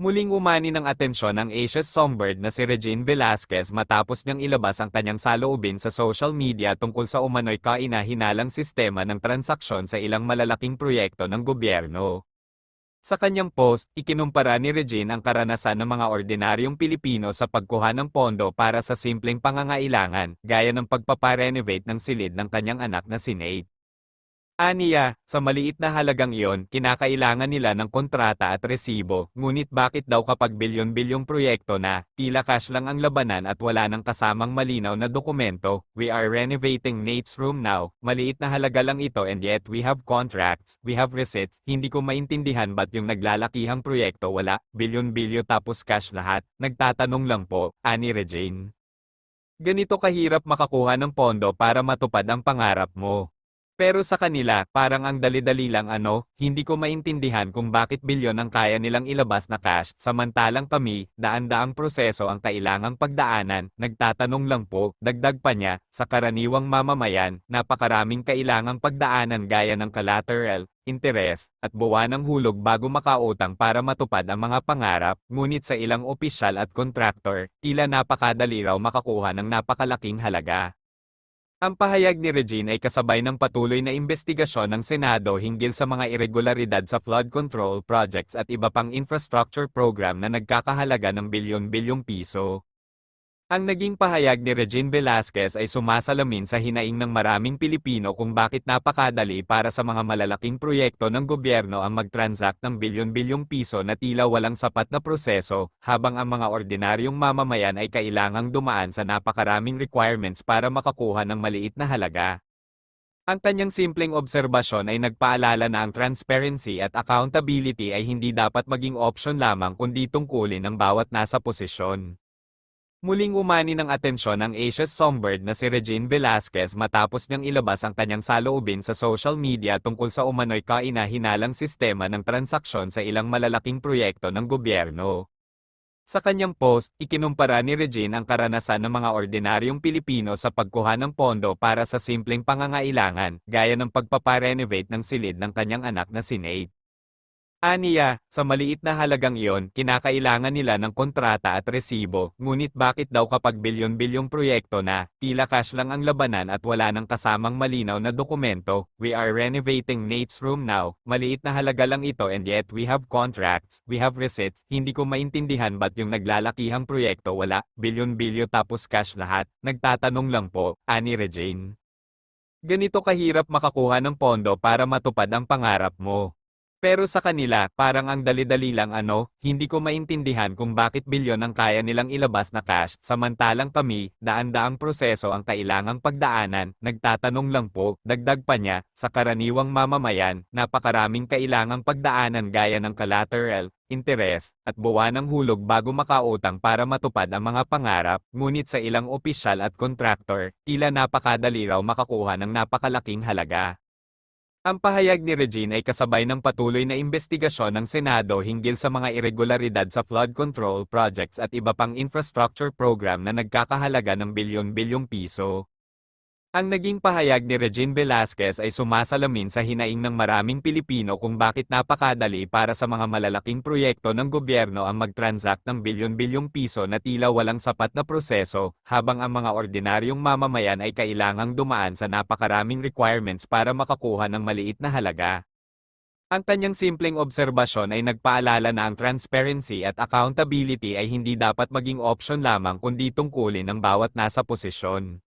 Muling umani ng atensyon ng Asia's songbird na si Regine Velasquez matapos niyang ilabas ang kanyang saloobin sa social media tungkol sa umano'y kaina-hinalang sistema ng transaksyon sa ilang malalaking proyekto ng gobyerno. Sa kanyang post, ikinumpara ni Regine ang karanasan ng mga ordinaryong Pilipino sa pagkuha ng pondo para sa simpleng pangangailangan, gaya ng pagpaparenovate ng silid ng kanyang anak na si Nate. Aniya, sa maliit na halagang iyon, kinakailangan nila ng kontrata at resibo, ngunit bakit daw kapag bilyon-bilyong proyekto na, tila cash lang ang labanan at wala nang kasamang malinaw na dokumento, we are renovating Nate's room now, maliit na halaga lang ito and yet we have contracts, we have receipts, hindi ko maintindihan ba't yung naglalakihang proyekto wala, bilyon-bilyo tapos cash lahat, nagtatanong lang po, ani Regine. Ganito kahirap makakuha ng pondo para matupad ang pangarap mo. Pero sa kanila, parang ang dali-dali lang ano, hindi ko maintindihan kung bakit bilyon ang kaya nilang ilabas na cash, samantalang kami, daan-daang proseso ang kailangang pagdaanan, nagtatanong lang po, dagdag pa niya, sa karaniwang mamamayan, napakaraming kailangang pagdaanan gaya ng collateral, interes, at buwa ng hulog bago makautang para matupad ang mga pangarap, ngunit sa ilang opisyal at kontraktor, tila napakadali raw makakuha ng napakalaking halaga. Ang pahayag ni Regine ay kasabay ng patuloy na investigasyon ng Senado hinggil sa mga irregularidad sa flood control projects at iba pang infrastructure program na nagkakahalaga ng bilyon-bilyong piso. Ang naging pahayag ni Regine Velasquez ay sumasalamin sa hinaing ng maraming Pilipino kung bakit napakadali para sa mga malalaking proyekto ng gobyerno ang mag-transact ng bilyon-bilyong piso na tila walang sapat na proseso, habang ang mga ordinaryong mamamayan ay kailangang dumaan sa napakaraming requirements para makakuha ng maliit na halaga. Ang kanyang simpleng obserbasyon ay nagpaalala na ang transparency at accountability ay hindi dapat maging option lamang kundi tungkulin ng bawat nasa posisyon. Muling umani ng atensyon ng Asia's songbird na si Regine Velasquez matapos niyang ilabas ang kanyang saloobin sa social media tungkol sa umano'y kaina-hinalang sistema ng transaksyon sa ilang malalaking proyekto ng gobyerno. Sa kanyang post, ikinumpara ni Regine ang karanasan ng mga ordinaryong Pilipino sa pagkuha ng pondo para sa simpleng pangangailangan, gaya ng pagpaparenovate ng silid ng kanyang anak na si Nate. Aniya, sa maliit na halagang iyon, kinakailangan nila ng kontrata at resibo, ngunit bakit daw kapag bilyon-bilyong proyekto na, tila cash lang ang labanan at wala nang kasamang malinaw na dokumento, we are renovating Nate's room now, maliit na halaga lang ito and yet we have contracts, we have receipts, hindi ko maintindihan ba't yung naglalakihang proyekto wala, bilyon-bilyo tapos cash lahat, nagtatanong lang po, ani Regine. Ganito kahirap makakuha ng pondo para matupad ang pangarap mo. Pero sa kanila, parang ang dali-dali lang ano, hindi ko maintindihan kung bakit bilyon ang kaya nilang ilabas na cash, samantalang kami, daan-daang proseso ang kailangang pagdaanan, nagtatanong lang po, dagdag pa niya, sa karaniwang mamamayan, napakaraming kailangang pagdaanan gaya ng collateral, interes, at buwa ng hulog bago makautang para matupad ang mga pangarap, ngunit sa ilang opisyal at kontraktor, tila napakadali raw makakuha ng napakalaking halaga. Ang pahayag ni Regine ay kasabay ng patuloy na investigasyon ng Senado hinggil sa mga irregularidad sa flood control projects at iba pang infrastructure program na nagkakahalaga ng bilyon-bilyong piso. Ang naging pahayag ni Regine Velasquez ay sumasalamin sa hinaing ng maraming Pilipino kung bakit napakadali para sa mga malalaking proyekto ng gobyerno ang mag-transact ng bilyon-bilyong piso na tila walang sapat na proseso, habang ang mga ordinaryong mamamayan ay kailangang dumaan sa napakaraming requirements para makakuha ng maliit na halaga. Ang kanyang simpleng obserbasyon ay nagpaalala na ang transparency at accountability ay hindi dapat maging option lamang kundi tungkulin ng bawat nasa posisyon.